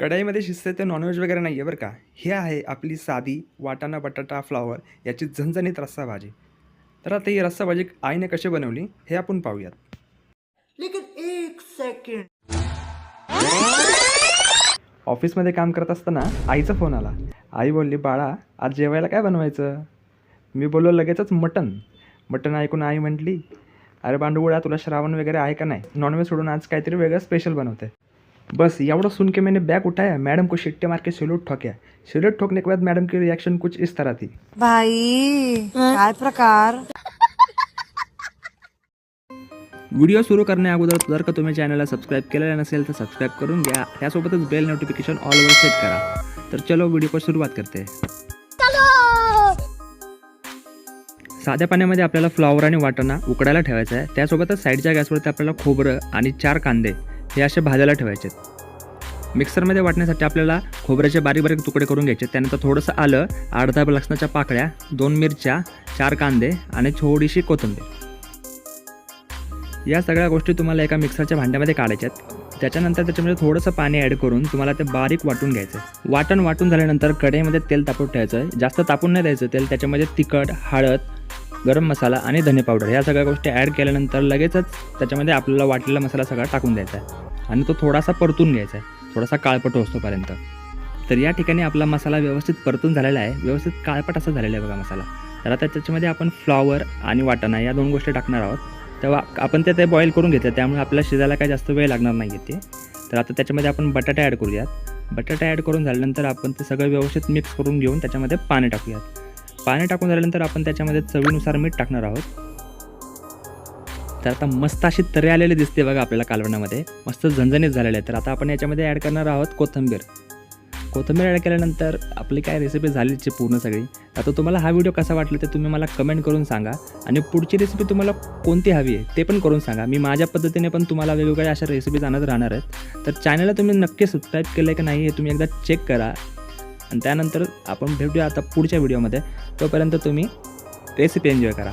कढईमध्ये शिजते ते नॉनव्हेज वगैरे नाही आहे बरं का. हे आहे आपली साधी वाटाणा बटाटा फ्लावर याची झणझणीत रस्सा भाजी. तर आता ही रस्सा भाजी आईने कशी बनवली हे आपण पाहूयात. लेकिन एक सेकंड ऑफिसमध्ये काम करत असताना आईचा फोन आला. आई बोलली बाळा आज जेवायला काय बनवायचं? मी बोललो लगेचच मटन. मटन ऐकून आई म्हटली अरे बांडुगुळा तुला श्रावण वगैरे आहे का नाही? नॉनव्हेज सोडून आज काहीतरी वेगळं स्पेशल बनवते बस यावड़ा सुन के मैंने बैग उठाया मैडम को शिट्टे मार के सैल्यूट ठोकया सैल्यूट ठोकने के बाद मैडम की रिएक्शन कुछ इस तरह थी। भाई काय प्रकार? वीडियो सुरू करने अगोदर जर का तुम्ही चॅनलला सबस्क्राईब केलेलं नसेल तर सबस्क्राईब करून घ्या त्यासोबतच बेल नोटिफिकेशन ऑलवर सेट करा। तो चलो वीडियो को सुरुवात करते साध्या पाण्यामध्ये आपल्याला फ्लॉवर आणि वाटाणा उकडायला ठेवायचा आहे. त्यासोबतच साईडच्या गॅसवरती आपल्याला खोबरं आणि चार कांदे हे असे भाजायला ठेवायचे मिक्सरमध्ये वाटण्यासाठी आपल्याला खोबऱ्याचे बारीक बारीक तुकडे करून घ्यायचे. त्यानंतर थोडंसं आलं अर्धा लसणाच्या पाकळ्या दोन मिरच्या चार कांदे आणि थोडीशी कोथिंबीर. या सगळ्या गोष्टी तुम्हाला एका मिक्सरच्या भांड्यामध्ये काढायच्या आहेत त्याच्यानंतर त्याच्यामध्ये थोडंसं पाणी ॲड करून तुम्हाला ते बारीक वाटून घ्यायचं आहे. वाटण वाटून झाल्यानंतर कढईमध्ये तेल तापवून ठेवायचं आहे. जास्त तापून नाही द्यायचं तेल. त्याच्यामध्ये तिखट हळद गरम मसाला आणि धने पावडर. ह्या सगळ्या गोष्टी ॲड केल्यानंतर लगेचच त्याच्यामध्ये आपल्याला वाटलेला मसाला सगळा टाकून द्यायचा आहे. आणि तो थोडासा परतून घ्यायचा आहे. थोडासा काळपट असतोपर्यंत तर या ठिकाणी आपला मसाला व्यवस्थित परतून झालेला आहे. व्यवस्थित काळपट असा झालेला आहे बघा मसाला. तर आता त्याच्यामध्ये आपण फ्लॉवर आणि वाटाणा या दोन गोष्टी टाकणार आहोत. तेव्हा आपण ते ते बॉईल करून घेतलं. त्यामुळे आपल्याला शिजायला काही जास्त वेळ लागणार नाही आहे ते तर आता त्याच्यामध्ये आपण बटाटा ॲड करूयात. बटाटा ॲड करून झाल्यानंतर आपण ते सगळं व्यवस्थित मिक्स करून घेऊन त्याच्यामध्ये पाणी टाकूयात. पाणी टाकून झाल्यानंतर आपण त्याच्यामध्ये चवीनुसार मीठ टाकणार आहोत. तर आता मस्त अशी तरी आलेली दिसते बघा आपल्याला कालवणामध्ये. मस्त झणझणीत झालेले आहे तर आता आपण याच्यामध्ये ॲड करणार आहोत कोथिंबीर. कोथिंबीर ॲड केल्यानंतर आपली काय रेसिपी झालीच पूर्ण सगळी. आता तुम्हाला हा व्हिडिओ कसा वाटला ते तुम्ही मला कमेंट करून सांगा. आणि पुढची रेसिपी तुम्हाला कोणती हवी आहे ते पण करून सांगा. मी माझ्या पद्धतीने पण तुम्हाला वेगवेगळ्या अशा रेसिपीज आणत राहणार आहेत. तर चॅनलला तुम्ही नक्की सबस्क्राईब केलं आहे की नाही हे तुम्ही एकदा चेक करा. आणि त्यानंतर आपण भेटूया आता पुढच्या व्हिडिओमध्ये तोपर्यंत तुम्ही रेसिपी एन्जॉय करा.